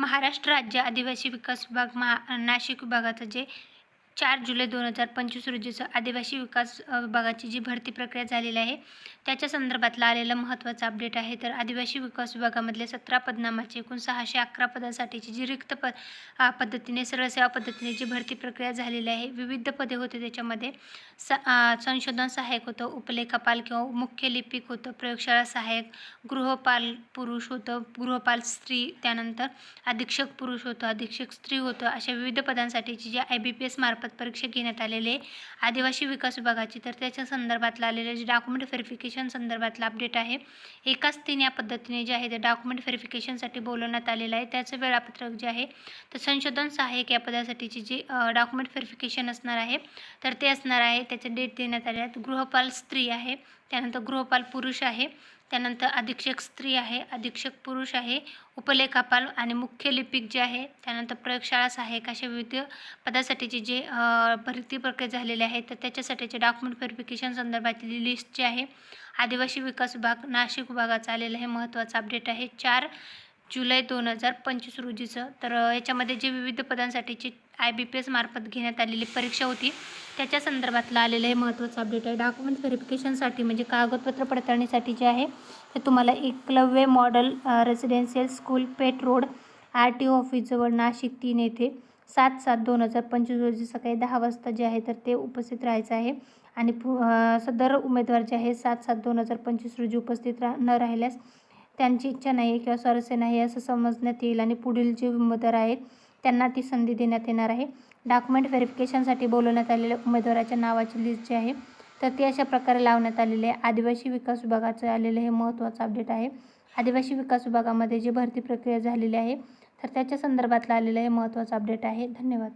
महाराष्ट्र राज्य आदिवासी विकास विभाग महा नाशिक विभागाचं जे चार जुलै दोन हजार पंचवीस रोजीचं आदिवासी विकास विभागाची जी भरती प्रक्रिया झालेली आहे त्याच्या संदर्भातला आलेलं महत्त्वाचा अपडेट आहे. तर आदिवासी विकास विभागामधले सतरा पदनामाचे एकूण सहाशे अकरा पदासाठीची जी रिक्त पद पद्धतीने सरळ सेवा पद्धतीने जी भरती प्रक्रिया झालेली आहे विविध पदे होते त्याच्यामध्ये. स संशोधन सहाय्यक होतं उपलेखापाल किंवा मुख्य लिपिक होतं प्रयोगशाळा सहाय्यक गृहपाल पुरुष होतं गृहपाल स्त्री त्यानंतर अधीक्षक पुरुष होतं अधीक्षक स्त्री होतं अशा विविध पदांसाठीची जी आय बी पी एस मार्फत परीक्षा घेण्यात आलेले आहे आदिवासी विकास विभागाची तर त्याच्या संदर्भातला आलेले जे डॉक्युमेंट व्हेरिफिकेशन संदर्भातला अपडेट आहे एकाच तीन या पद्धतीने जे आहे ते डॉक्युमेंट व्हेरिफिकेशनसाठी बोलवण्यात आलेलं आहे. त्याचं वेळापत्रक जे आहे तर संशोधन सहाय्यक या पदासाठीची जी डॉक्युमेंट व्हेरिफिकेशन असणार आहे तर ते असणार आहे त्याचे डेट देण्यात आले आहेत गृहपाल स्त्री आहे त्यानंतर गृहपाल पुरुष आहे. त्यानंतर अधीक्षक स्त्री आहे. अधीक्षक पुरुष आहे. उपलेखापाल आणि मुख्य लिपिक जे आहे त्यानंतर प्रयोगशाळा सहाय्यक अशा विविध पदासाठीचे जे भरती प्रक्रिया झालेले आहे तर त्याच्यासाठीचे डॉक्युमेंट व्हेरिफिकेशन संदर्भातली लिस्ट जी आहे आदिवासी विकास विभाग नाशिक विभागाचा आलेलं हे महत्त्वाचा अपडेट आहे. चार जुलै दोन हजार पंचवीस रोजीचं. तर याच्यामध्ये जे विविध पदांसाठीची आय बी पी एस मार्फत घेण्यात आलेली परीक्षा होती. त्याच्या संदर्भातलं आलेलं हे महत्त्वाचं अपडेट आहे. डॉक्युमेंट व्हेरिफिकेशनसाठी म्हणजे कागदपत्र पडताळणीसाठी जे आहे ते तुम्हाला Eklavya model residential school Peth road R T O ऑफिसजवळ Nashik तीन येथे सात सात दोन हजार पंचवीस रोजी सकाळी दहा वाजता जे आहे तर ते उपस्थित राहायचं आहे. आणि पु सदर उमेदवार जे आहे सात सात दोन हजार पंचवीस रोजी उपस्थित रा न राहिल्यास त्यांची इच्छा नाही आहे किंवा स्वारस्य नाही आहे असं समजण्यात येईल आणि पुढील जे उमेदवार आहेत त्यांना ती संधी देण्यात येणार आहे. डॉक्युमेंट व्हेरिफिकेशनसाठी बोलवण्यात आलेल्या उमेदवाराच्या नावाची लिस्ट जी आहे तर ती अशा प्रकारे लावण्यात आलेली आहे. आदिवासी विकास विभागाचं आलेलं हे महत्त्वाचं अपडेट आहे. आदिवासी विकास विभागामध्ये जी भरती प्रक्रिया झालेली आहे तर त्याच्या संदर्भातलं आलेलं हे महत्त्वाचं अपडेट आहे. धन्यवाद.